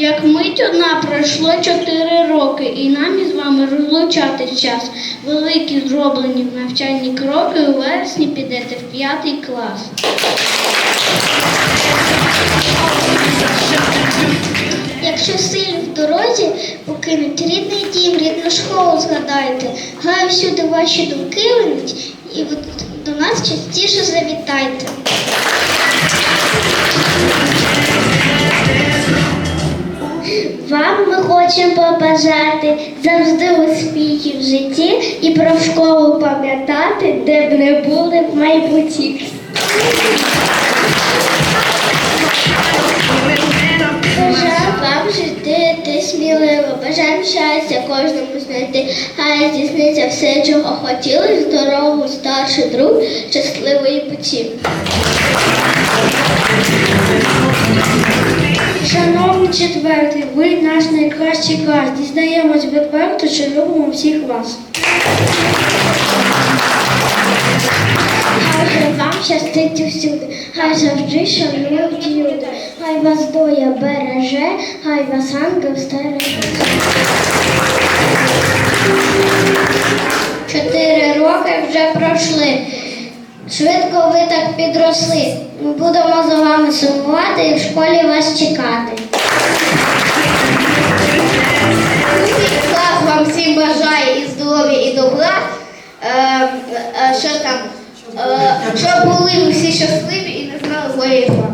Як мить одна пройшло чотири роки, і нам із вами розлучатись час. Великі зроблені навчальні кроки у вересні підете в п'ятий клас. Якщо сильні в дорозі покинуть рідний дім, рідну школу згадайте. Хай всюди ваші думки линуть, і до нас частіше завітайте. Побажати завжди успіхів в житті і про школу пам'ятати, де б не були в майбутті. Бажаю вам жити ти сміливо, бажаємо щастя кожному знайти, хай здійсниться все, чого хотіли, здорову, старший друг, щасливої путі. Четвертий, ви наш найкращий клас. Дізнаємось відверто, що любимо всіх вас. Хай же вам щастить усюди, хай завжди шанують люди, хай вас доля береже, хай вас ангел стереже. Чотири роки вже пройшли. Швидко ви так підросли. Ми будемо за вами сумувати і в школі вас чекати. Що там? Е, щоб були всі щасливі і не знали і зла.